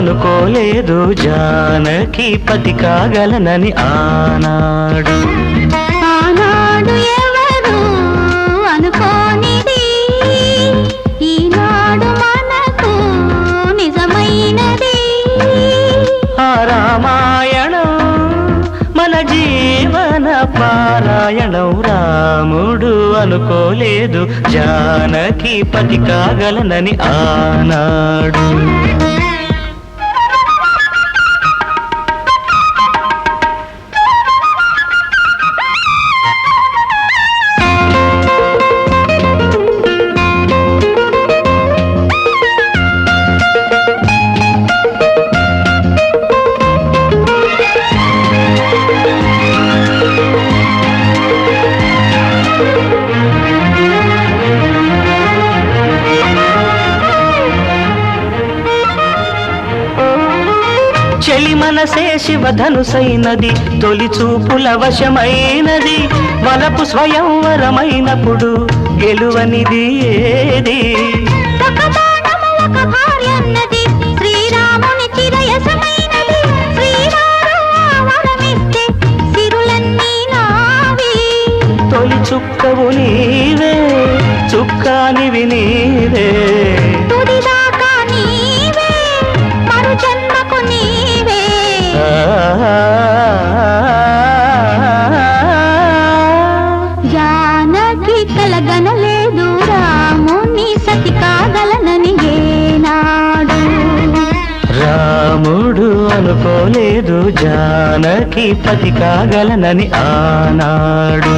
అనుకోలేదు. జానకి పతి కాగలనని ఆనాడు. ఆనాడు ఎవరు అనుకోనిది? ఈనాడు మనకు నిజమైనది. ఆ రామాయణం మన జీవన పారాయణం. రాముడు అనుకోలేదు. జానకి పతి కాగలనని ఆనాడు. చెలి మనసే శివధనుసైనది తొలి చూపుల వశమైనది వలపు స్వయంవరమైనప్పుడు గెలువనిది ఏది? తొలి చుక్కవు నీవే చుక్కానివి నీవే. జానకి కలగనలేదు రాముని సతి కాగలనని ఏనాడు. రాముడు అనుకోలేదు జానకి పతి కాగలనని ఆనాడు.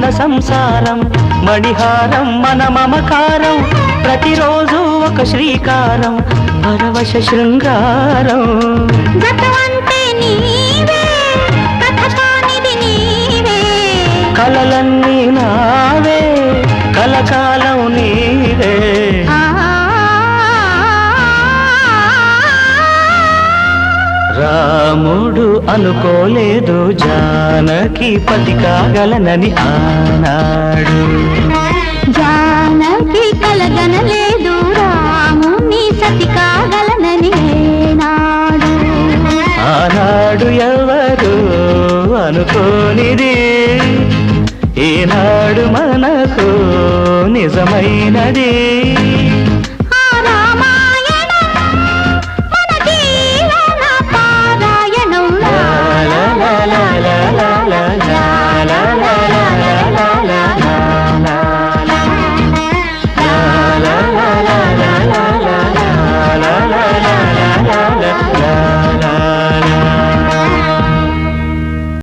మన సంసారం మణిహారం మన మమకారం ప్రతిరోజు ఒక శ్రీకారం పరవశ శృంగారం. కలలన్నీ నావే కలకాలం రాముడు అనుకోలేదు జానకి పతి కాగలనని ఆనాడు జానకి కలగనలేదు రాముని సతి కాగలనని ఏనాడు. ఆనాడు ఎవరు అనుకోనిది? ఈనాడు మనకు నిజమైనది?